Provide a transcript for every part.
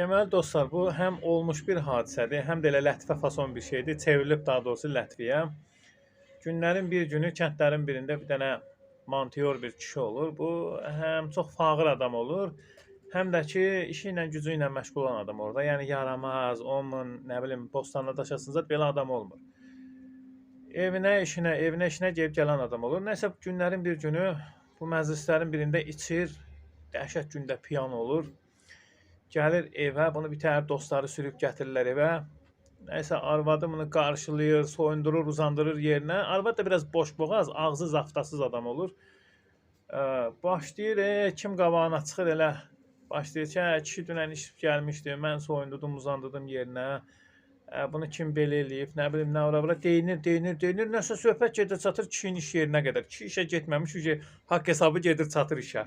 Deməli dostlar, bu həm olmuş bir hadisədir, həm də elə lətifə fason bir şeydir. Çevrilib daha doğrusu lətviyə. Günlərin bir günü kəndlərin birində bir dənə monteur bir kişi olur. Bu həm çox fağır adam olur, həm də ki, işi ilə, gücü ilə məşğul olan adam orada. Yəni yaramaz, onun, nə bilim, bostanda daşasınca belə adam olmur. Evinə, işinə, evinə, işinə gedib gələn adam olur. Nəsə günlərin bir günü bu məclislərin birində içir, dəhşət gündə piyan olur. Gəlir evə, bunu bir təhər dostları sürüb gətirirlər evə. Nəysə arvadı bunu qarşılayır, soyundurur, uzandırır yerinə. Arvad da biraz boşboğaz, ağzı zaftasız adam olur. Ə, başlayır, e, kim qabağına çıxır elə başlayır ki, hə, kişi dünən işib gəlmişdi, mən soyundurdum, uzandırdım yerinə. Ə, bunu kim belə eləyib, nə bilim nə ora bura deyinir, deyinir, deyinir. Nəsə söhbət gedir, çatır kişinin iş yerinə qədər. Kişi işə getməmiş, haqq hesabı gedir, çatır işə.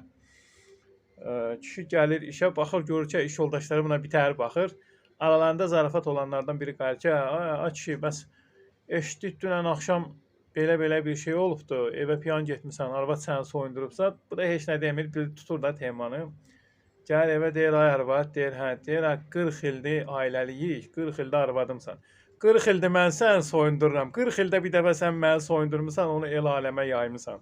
Kişi gəlir işə, baxır, görür ki, iş yoldaşları buna bitər baxır. Aralarında zarafat olanlardan biri qayıdır ki, "Ay, ay kişi, bəs eşitdik dünən axşam belə-belə bir şey olubdu. Evə piyan getmisən, arvad səni soyundurubsa." Bu da heç nə demir, bir tutur da temanı. Gəlir evə deyir, "Ay arvad", deyir, "Hə", deyir, "Hə, 40 ildir ailəliyik, 40 ildə arvadımsan. 40 ildir mən səni soyundururam. 40 ildə bir dəfə sən məni soyundurmusan, onu el aləmə yaymısan."